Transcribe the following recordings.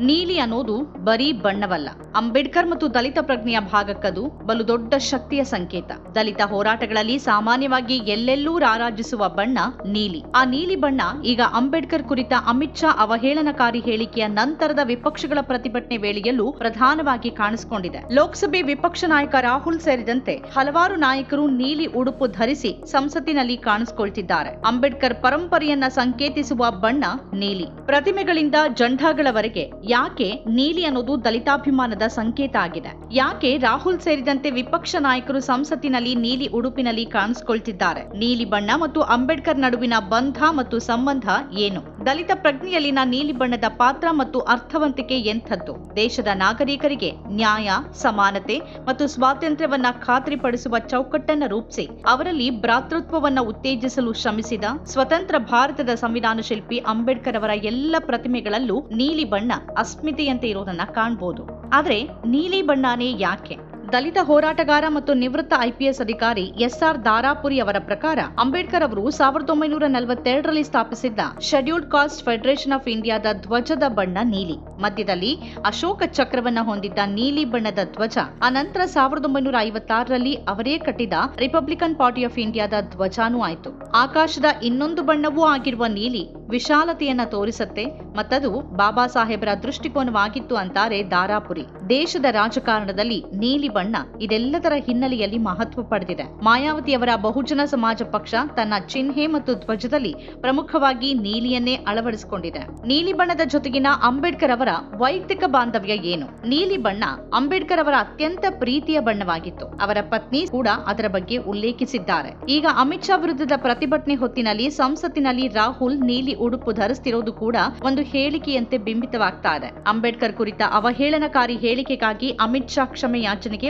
ನೀಲಿ ಅನ್ನೋದು ಬರೀ ಬಣ್ಣವಲ್ಲ. ಅಂಬೇಡ್ಕರ್ ಮತ್ತು ದಲಿತ ಪ್ರಜ್ಞೆಯ ಭಾಗಕ್ಕದು ಬಲು ದೊಡ್ಡ ಶಕ್ತಿಯ ಸಂಕೇತ. ದಲಿತ ಹೋರಾಟಗಳಲ್ಲಿ ಸಾಮಾನ್ಯವಾಗಿ ಎಲ್ಲೆಲ್ಲೂ ರಾರಾಜಿಸುವ ಬಣ್ಣ ನೀಲಿ. ಆ ನೀಲಿ ಬಣ್ಣ ಈಗ ಅಂಬೇಡ್ಕರ್ ಕುರಿತ ಅಮಿತ್ ಶಾ ಅವಹೇಳನಕಾರಿ ಹೇಳಿಕೆಯ ನಂತರದ ವಿಪಕ್ಷಗಳ ಪ್ರತಿಭಟನೆ ವೇಳೆಯಲ್ಲೂ ಪ್ರಧಾನವಾಗಿ ಕಾಣಿಸಿಕೊಂಡಿದೆ. ಲೋಕಸಭೆ ವಿಪಕ್ಷ ನಾಯಕ ರಾಹುಲ್ ಸೇರಿದಂತೆ ಹಲವಾರು ನಾಯಕರು ನೀಲಿ ಉಡುಪು ಧರಿಸಿ ಸಂಸತ್ತಿನಲ್ಲಿ ಕಾಣಿಸಿಕೊಳ್ತಿದ್ದಾರೆ. ಅಂಬೇಡ್ಕರ್ ಪರಂಪರೆಯನ್ನ ಸಂಕೇತಿಸುವ ಬಣ್ಣ ನೀಲಿ. ಪ್ರತಿಮೆಗಳಿಂದ ಜಂಡಾಗಳವರೆಗೆ ಯಾಕೆ ನೀಲಿ ಅನ್ನೋದು ದಲಿತಾಭಿಮಾನದ ಸಂಕೇತ ಆಗಿದೆ. ಯಾಕೆ ರಾಹುಲ್ ಸೇರಿದಂತೆ ವಿಪಕ್ಷ ನಾಯಕರು ಸಂಸತ್ತಿನಲ್ಲಿ ನೀಲಿ ಉಡುಪಿನಲ್ಲಿ ಕಾಣಿಸಿಕೊಳ್ತಿದ್ದಾರೆ? ನೀಲಿ ಬಣ್ಣ ಮತ್ತು ಅಂಬೇಡ್ಕರ್ ನಡುವಿನ ಬಂಧ ಮತ್ತು ಸಂಬಂಧ ಏನು? ದಲಿತ ಪ್ರಜ್ಞೆಯಲ್ಲಿನ ನೀಲಿ ಬಣ್ಣದ ಪಾತ್ರ ಮತ್ತು ಅರ್ಥವಂತಿಕೆ ಎಂಥದ್ದು? ದೇಶದ ನಾಗರಿಕರಿಗೆ ನ್ಯಾಯ, ಸಮಾನತೆ ಮತ್ತು ಸ್ವಾತಂತ್ರ್ಯವನ್ನ ಖಾತ್ರಿಪಡಿಸುವ ಚೌಕಟ್ಟನ್ನ ರೂಪಿಸಿ ಅವರಲ್ಲಿ ಭ್ರಾತೃತ್ವವನ್ನ ಉತ್ತೇಜಿಸಲು ಶ್ರಮಿಸಿದ ಸ್ವತಂತ್ರ ಭಾರತದ ಸಂವಿಧಾನ ಶಿಲ್ಪಿ ಅಂಬೇಡ್ಕರ್ ಅವರ ಎಲ್ಲ ಪ್ರತಿಮೆಗಳಲ್ಲೂ ನೀಲಿ ಬಣ್ಣ ಅಸ್ಮಿತೆಯಂತೆ ಇರೋದನ್ನ ಕಾಣಬಹುದು ಆದ್ರೆ ನೀಲಿ ಬಣ್ಣನೇ ಯಾಕೆ? ದಲಿತ ಹೋರಾಟಗಾರ ಮತ್ತು ನಿವೃತ್ತ ಐಪಿಎಸ್ ಅಧಿಕಾರಿ ಎಸ್ಆರ್ ದಾರಾಪುರಿ ಅವರ ಪ್ರಕಾರ ಅಂಬೇಡ್ಕರ್ ಅವರು ಸಾವಿರದ ಒಂಬೈನೂರ ನಲವತ್ತೆರಡರಲ್ಲಿ ಸ್ಥಾಪಿಸಿದ್ದ ಶೆಡ್ಯೂಲ್ಡ್ ಕಾಸ್ಟ್ ಫೆಡರೇಷನ್ ಆಫ್ ಇಂಡಿಯಾದ ಧ್ವಜದ ಬಣ್ಣ ನೀಲಿ. ಮಧ್ಯದಲ್ಲಿ ಅಶೋಕ ಚಕ್ರವನ್ನ ಹೊಂದಿದ್ದ ನೀಲಿ ಬಣ್ಣದ ಧ್ವಜ. ಅನಂತರ ಸಾವಿರದ ಒಂಬೈನೂರ ಐವತ್ತಾರರಲ್ಲಿ ಅವರೇ ಕಟ್ಟಿದ ರಿಪಬ್ಲಿಕನ್ ಪಾರ್ಟಿ ಆಫ್ ಇಂಡಿಯಾದ ಧ್ವಜಾನೂ ಆಯಿತು. ಆಕಾಶದ ಇನ್ನೊಂದು ಬಣ್ಣವೂ ಆಗಿರುವ ನೀಲಿ ವಿಶಾಲತೆಯನ್ನ ತೋರಿಸುತ್ತೆ. ಮತ್ತದು ಬಾಬಾ ಸಾಹೇಬರ ದೃಷ್ಟಿಕೋನವಾಗಿತ್ತು ಅಂತಾರೆ ದಾರಾಪುರಿ. ದೇಶದ ರಾಜಕಾರಣದಲ್ಲಿ ನೀಲಿ ಬಣ್ಣ ಇದೆಲ್ಲದರ ಹಿನ್ನೆಲೆಯಲ್ಲಿ ಮಹತ್ವ ಪಡೆದಿದೆ. ಮಾಯಾವತಿಯವರ ಬಹುಜನ ಸಮಾಜ ಪಕ್ಷ ತನ್ನ ಚಿಹ್ನೆ ಮತ್ತು ಧ್ವಜದಲ್ಲಿ ಪ್ರಮುಖವಾಗಿ ನೀಲಿಯನ್ನೇ ಅಳವಡಿಸಿಕೊಂಡಿದೆ. ನೀಲಿ ಬಣ್ಣದ ಜೊತೆಗಿನ ಅಂಬೇಡ್ಕರ್ ಅವರ ವೈಯಕ್ತಿಕ ಬಾಂಧವ್ಯ ಏನು? ನೀಲಿ ಬಣ್ಣ ಅಂಬೇಡ್ಕರ್ ಅವರ ಅತ್ಯಂತ ಪ್ರೀತಿಯ ಬಣ್ಣವಾಗಿತ್ತು. ಅವರ ಪತ್ನಿ ಕೂಡ ಅದರ ಬಗ್ಗೆ ಉಲ್ಲೇಖಿಸಿದ್ದಾರೆ. ಈಗ ಅಮಿತ್ ಶಾ ವಿರುದ್ಧದ ಪ್ರತಿಭಟನೆ ಹೊತ್ತಿನಲ್ಲಿ ಸಂಸತ್ತಿನಲ್ಲಿ ರಾಹುಲ್ ನೀಲಿ ಉಡುಪು ಧರಿಸ್ತಿರೋದು ಕೂಡ ಒಂದು ಹೇಳಿಕೆಯಂತೆ ಬಿಂಬಿತವಾಗ್ತಾ ಇದೆ. ಅಂಬೇಡ್ಕರ್ ಕುರಿತ ಅವಹೇಳನಕಾರಿ ಹೇಳಿಕೆಗಾಗಿ ಅಮಿತ್ ಶಾ ಕ್ಷಮೆ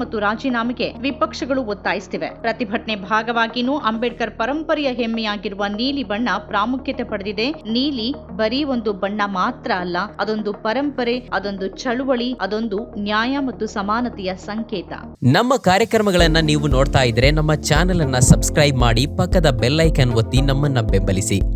ಮತ್ತು ರಾಜೀನಾಮೆಗೆ ವಿಪಕ್ಷಗಳು ಒತ್ತಾಯಿಸುತ್ತಿವೆ. ಪ್ರತಿಭಟನೆ ಭಾಗವಾಗಿನೂ ಅಂಬೇಡ್ಕರ್ ಪರಂಪರೆಯ ಹೆಮ್ಮೆಯಾಗಿರುವ ನೀಲಿ ಬಣ್ಣ ಪ್ರಾಮುಖ್ಯತೆ ಪಡೆದಿದೆ. ನೀಲಿ ಬರೀ ಒಂದು ಬಣ್ಣ ಮಾತ್ರ ಅಲ್ಲ, ಅದೊಂದು ಪರಂಪರೆ, ಅದೊಂದು ಚಳುವಳಿ, ಅದೊಂದು ನ್ಯಾಯ ಮತ್ತು ಸಮಾನತೆಯ ಸಂಕೇತ. ನಮ್ಮ ಕಾರ್ಯಕ್ರಮಗಳನ್ನ ನೀವು ನೋಡ್ತಾ ಇದ್ರೆ ನಮ್ಮ ಚಾನೆಲ್ ಅನ್ನ ಸಬ್ಸ್ಕ್ರೈಬ್ ಮಾಡಿ ಪಕ್ಕದ ಬೆಲ್ಲೈಕನ್ ಒತ್ತಿ ನಮ್ಮನ್ನ ಬೆಂಬಲಿಸಿ.